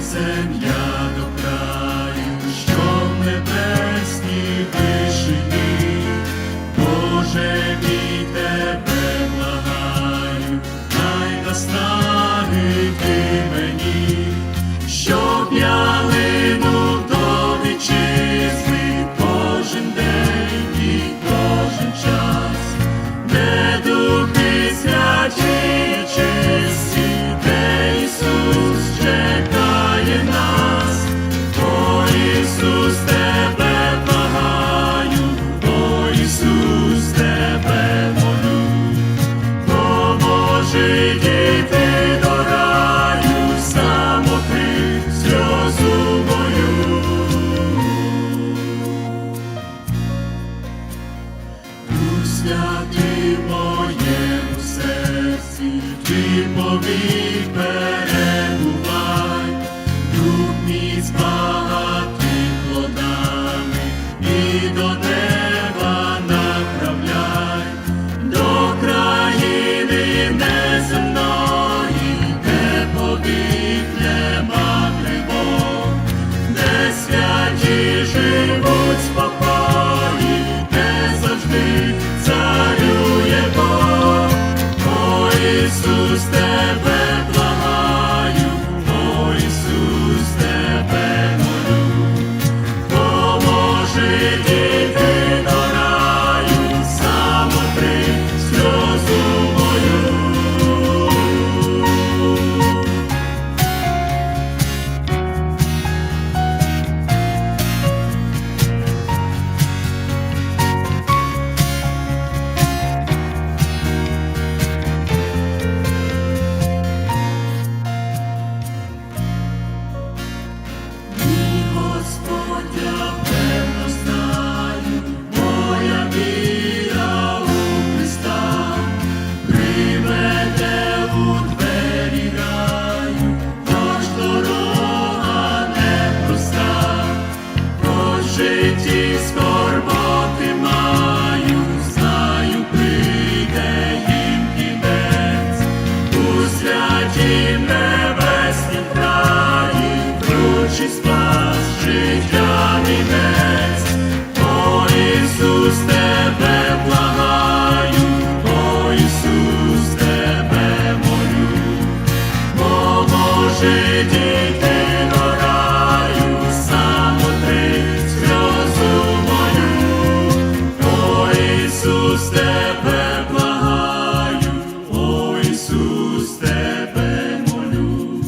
земля до краю, що в небесній вишині, Боже мій тебе благаю, хай настане ти мені, щоб я линув Святий в моєму серці, ти повік is the життя мінець, о Ісус тебе благаю, о Ісус тебе молю, поможи дійти до раю, самоти сльозу мою, о Ісус тебе благаю, о Ісус тебе молю,